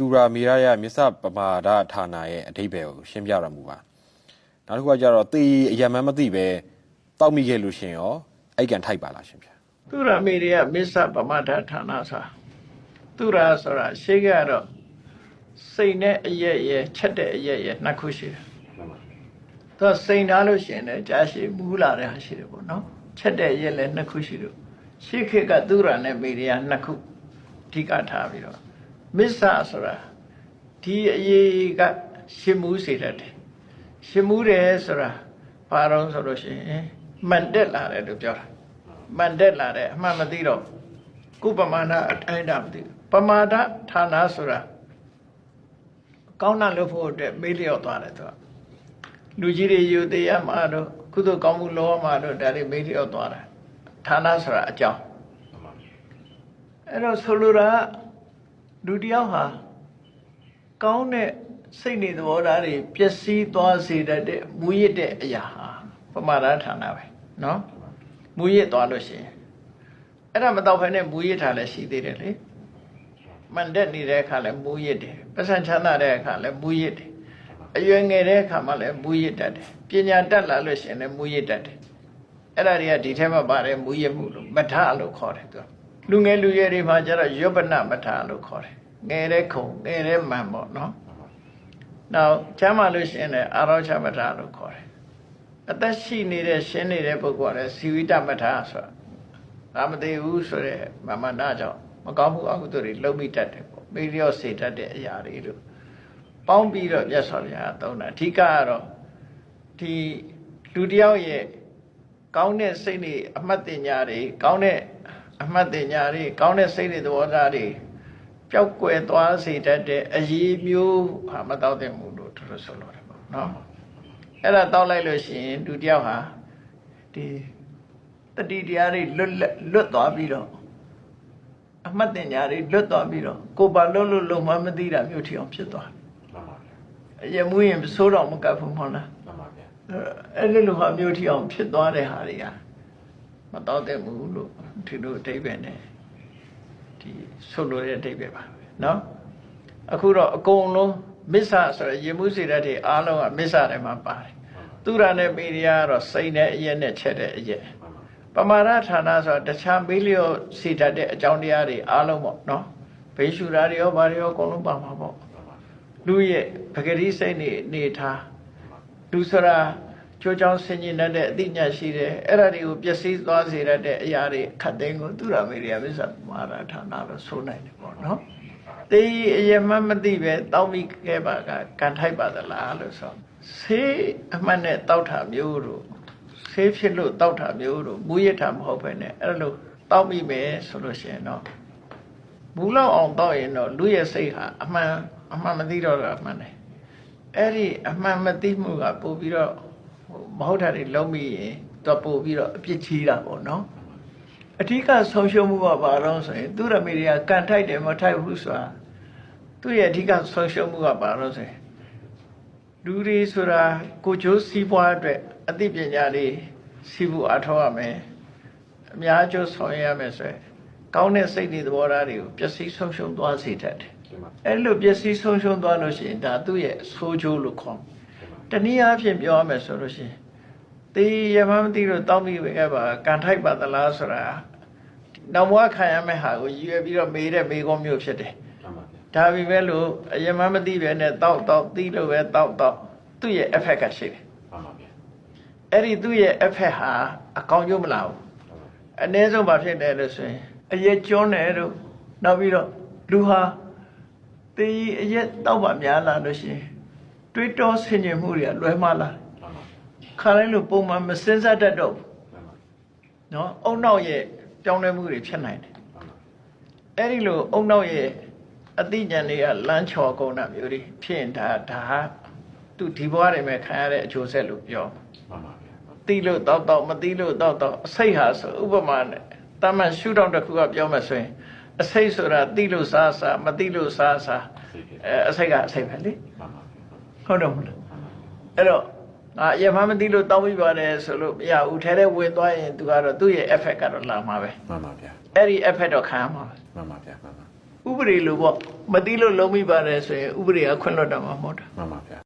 သူရာမီရာရဲ့မြစ္ဆပမာဒဌာနရဲ့အဓိပ္ပာယ်ကိုရှင်းပြရမှုပါနောက်တစ်ခုကကြတော့တေအယံမန်းမသိပဲတောက်မိခဲ့လို့ရှရင်ရောအိုက်ကန်ထိုက်ပါလားရှင်ဗျာသူရမေရိယမစ္ဆပမထဌာနဆိုသူရဆိုတာရှေးကတော့စိတ်နဲ့အရက်ရဲ့ချက်တဲ့အရက်ရဲ့နှစ်ခုရှိတယ်သူကစိတ်ထားလို့ရှိရင်လည်းကြာရှည်မူးလာတဲ့ဟာရှိတယ်ပေါ့နော်ချက်တဲ့အရက်လည်းနှစ်ခုရှိလို့ရှေးခေတ်ကသူရနဲ့မေရိယနှစ်ခုအဓိကထားပြီးတော့ မစ္ဆဆိုတာဒီအရေးကရှင်းမှုစေတတ်တယ်ရှင်းမှုတယ်ဆိုတာဘာတော့ဆိုလို့ရှိရင်မှန်တက်လာတယ်လို့ပြောတာမှန်တက်လာတဲ့အမှန်မသိတော့ကုပမာဏအတိုင်းတာမသိဘူးပမာဒဌာနဆိုတာကောင်းတာလို့ဖို့အတွက်မေးလျော့သွားတယ်သူကလူကြီးတွေယူသေးရမှာတော့ကုသိုလ်ကောင်းမှုလောမှာတော့ဒါတွေမေးလျော့သွားတယ်ဌာနဆိုတာအကြောင်းအဲ့တော့ဆိုလိုတာက လူတစ်ယောက်ဟာကောင်းတဲ့စိတ်နေသဘောထားတွေပျက်စီးသွားစေတတ်တဲ့မူရစ်တဲ့အရာဟာပမာဒဌာနပဲเนาะ မူရစ်သွားလို့ရှိရင်အဲ့ဒါမတော့ဖ ೇನೆ မူရစ်ထားလည်းရှိသေးတယ်လေမန်တက်နေတဲ့အခါလည်းမူရစ်တယ်ပစံချမ်းသာတဲ့အခါလည်းမူရစ်တယ်အရွယ်ငယ်တဲ့အခါမှလည်းမူရစ်တတ်တယ်ပညာတက်လာလို့ရှိရင်လည်းမူရစ်တတ်တယ်အဲ့ဒါတွေကဒီထဲမှာပါတယ်မူရစ်မှုလို့မထလို့ခေါ်တယ်သူက လူငယ်လူရွယ်တွေမှာကျတော့ယောပနမထလို့ခေါ်တယ်ငယ်တဲ့ခုံငယ်တဲ့မန်ပေါ့နော်နောက်ချမ်းသာလို့ရှိရင်လည်းအာရောချမထလို့ခေါ်တယ်အသက်ရှိနေတဲ့ရှင်းနေတဲ့ပုဂ္ဂိုလ်ကလည်းဇီဝိတမထဆိုတာဒါမသိဘူးဆိုတဲ့မမနာကြောင့်မကောင်းမှုအကုသိုလ်တွေလုံးမိတတ်တယ်ပေါ့မေလျော့စေတတ်တဲ့အရာတွေလို့ပေါင်းပြီးတော့မြတ်စွာဘုရားသုံးတာအဓိကကတော့ဒီလူတစ်ယောက်ရဲ့ကောင်းတဲ့စိတ်တွေအမှတ်တင်ညာတွေကောင်းတဲ့ အမှတ်တင်ညာတွေကောင်းတဲ့စိတ်တွေသဘောထားတွေပျောက်ကွယ်သွားစေတတ်တဲ့အရေးမျိုးဟာမတော့တဲ့မှုလို့သူတို့ဆိုလိုတယ်ပေါ့နော်အဲ့ဒါတောက်လိုက်လို့ရှိရင်လူတစ်ယောက်ဟာဒီတတိတရားတွေလွတ်လပ်လွတ်သွားပြီးတော့အမှတ်တင်ညာတွေလွတ်သွားပြီးတော့ကိုယ်ပါလွတ်လွတ်လုံးမမသိတာမျိုးထီအောင်ဖြစ်သွားတယ်အရင်မူရင်ဆိုးတော့မကပ်ဘူးမဟုတ်လားအဲ့ဒီလိုဟာမျိုးထီအောင်ဖြစ်သွားတဲ့ဟာတွေက မတော့တဲ့ဘူးလို့ဒီလိုအဓိပ္ပာယ်နဲ့ဒီဆိုလိုတဲ့အဓိပ္ပာယ်ပါပဲเนาะအခုတော့အကုန်လုံးမစ္ဆဆိုရရေမှုစေတတ်တွေအားလုံးကမစ္ဆထဲမှာပါတယ်သူရနဲ့မေရိယကတော့စိတ်နဲ့အရက်နဲ့ချက်တဲ့အရက်ပမာရဌာနဆိုတာတခြားမေးလျော့စေတတ်တဲ့အကြောင်းတရားတွေအားလုံးပေါ့เนาะဘေးရှုတာတွေရောဘာတွေရောအကုန်လုံးပါမှာပေါ့လူရဲ့ပဂတိစိတ်နေနေထားလူဆိုတာ ကျိုးကြောင်းဆင်ခြင်တတ်တဲ့အသိဉာဏ်ရှိတယ်အဲ့ဒါတွေကိုပျက်စီးသွားစေတတ်တဲ့အရာတွေခတ်သိမ်းကိုသူရမေရိယမစ္ဆမာရဌာနလို့ဆိုနိုင်တယ်ပေါ့နော်တေးအယမမသိပဲတောင်းမိခဲ့ပါကကန်ထိုက်ပါသလားလို့ဆိုဆေးအမှတ်နဲ့တောက်တာမျိုးတို့ဆေးဖြစ်လို့တောက်တာမျိုးတို့မူရထာမဟုတ်ပဲနဲ့အဲ့လိုတောက်မိမယ်ဆိုလို့ရှိရင်တော့ဘူးလောက်အောင်တောက်ရင်တော့လူရဲ့စိတ်ဟာအမှန်အမှန်မသိတော့တာအမှန်တယ်အဲ့ဒီအမှန်မသိမှုကပို့ပြီးတော့ မဟုတ်တာတွေလုံးမိရင်တော့ပို့ပြီးတော့အပြစ်ကြီးတာပေါ့နော်အဓိကဆုံးရှုံးမှုကဘာလို့ဆိုရင်သူရမေတွေကကန်ထိုက်တယ်မထိုက်ဘူးဆိုတာသူ့ရဲ့အဓိကဆုံးရှုံးမှုကဘာလို့ဆိုရင်လူတွေဆိုတာကိုကျိုးစီးပွားအတွက်အသိပညာတွေစီးဖို့အထောက်ရမယ်အများကျိုးဆောင်ရွက်ရမယ်ဆိုရင်ကောင်းတဲ့စိတ်တွေသဘောထားတွေကိုပျက်စီးဆုံးရှုံးသွားစေတတ်တယ်အဲ့လိုပျက်စီးဆုံးရှုံးသွားလို့ရှိရင်ဒါသူ့ရဲ့ဆိုးကျိုးလို့ခေါ်တယ် တနည်းအားဖြင့်ပြောရမယ်ဆိုလို့ရှိရင်တေးရမမသိလို့တောင်းပြီးပဲပါကန်ထိုက်ပါသလားဆိုတာနောက်ဘဝခံရမယ့်ဟာကိုရည်ရွယ်ပြီးတော့မေးတဲ့မေးခွန်းမျိုးဖြစ်တယ်ဒါပေမဲ့လို့အယမမသိပဲနဲ့တောက်တောက်သိလို့ပဲတောက်တောက်သူ့ရဲ့ effect ကရှိတယ်အဲ့ဒီသူ့ရဲ့ effect ဟာအကောင်းကျိုးမလာဘူးအ ਨੇ ဆုံးဘာဖြစ်တယ်လို့ဆိုရင်အရက်ကျွန်းတယ်တို့နောက်ပြီးတော့လူဟာတေးအရက်တောက်ပါများလာလို့ရှိရင် တွေးတောဆင်ခြင်မှုတွေကလွဲမှားလာတယ်ခါတိုင်းလို့ပုံမှန်မစင်စားတတ်တော့ဘူးနော်အုံနောက်ရဲ့ပြောင်းလဲမှုတွေဖြစ်နိုင်တယ်အဲ့ဒီလိုအုံနောက်ရဲ့အသိဉာဏ်တွေကလမ်းချော်ကုန်တာမျိုးတွေဖြစ်ရင်ဒါဒါဟာသူဒီဘဝတွေမှာခံရတဲ့အကျိုးဆက်လို့ပြောသိလို့တောက်တောက်မသိလို့တောက်တောက်အစိတ်ဟာဆိုဥပမာနဲ့တာမန်ရှုထောင့်တစ်ခုကပြောမှဆိုရင်အစိတ်ဆိုတာသိလို့စားစားမသိလို့စားစားအဲအစိတ်ကအစိတ်ပဲလေ ဟုတ်တယ်မဟုတ်လားအဲ့တော့ငါအရင်မှမသိလို့တောင်းပြီးပါတယ်ဆိုလို့မရဘူးထဲထဲဝင်သွားရင်သူကတော့သူ့ရဲ့ effect ကတော့လာမှာပဲမှန်ပါဗျာအဲ့ဒီ effect တော့ခံရမှာပဲမှန်ပါဗျာမှန်ပါဥပဒေလိုပေါ့မသိလို့လုံးမိပါတယ်ဆိုရင်ဥပဒေကခွင့်လွှတ်တာမှာမဟုတ်တာမှန်ပါဗျာ